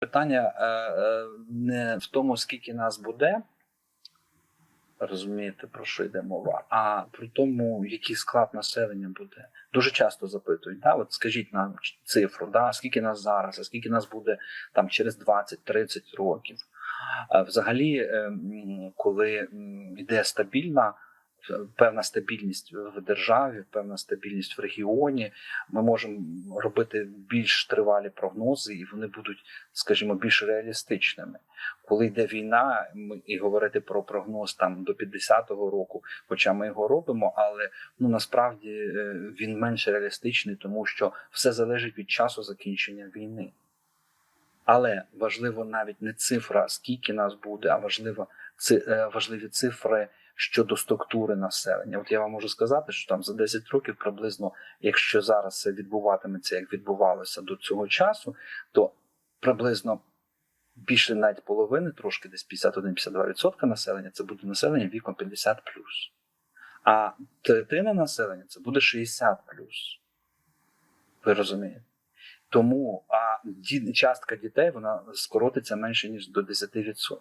Питання е, е, не в тому, скільки нас буде, розумієте, про що йде мова, а про тому, який склад населення буде. Дуже часто запитують, да, от скажіть нам цифру, да, скільки нас зараз, а скільки нас буде там через 20-30 років. Взагалі, е, коли йде стабільна, певна стабільність в державі, певна стабільність в регіоні, ми можемо робити більш тривалі прогнози, і вони будуть, скажімо, більш реалістичними. Коли йде війна, ми і говорити про прогноз там до 50-го року, хоча ми його робимо, але ну насправді е, він менш реалістичний, тому що все залежить від часу закінчення війни. Але важливо навіть не цифра, скільки нас буде, а важливо ци, е, важливі цифри щодо структури населення. От я вам можу сказати, що там за 10 років приблизно, якщо зараз це відбуватиметься, як відбувалося до цього часу, то приблизно більше навіть половини, трошки десь 51-52% населення це буде населення віком 50 А третина населення це буде 60 Ви розумієте? Тому а частка дітей вона скоротиться менше ніж до 10%.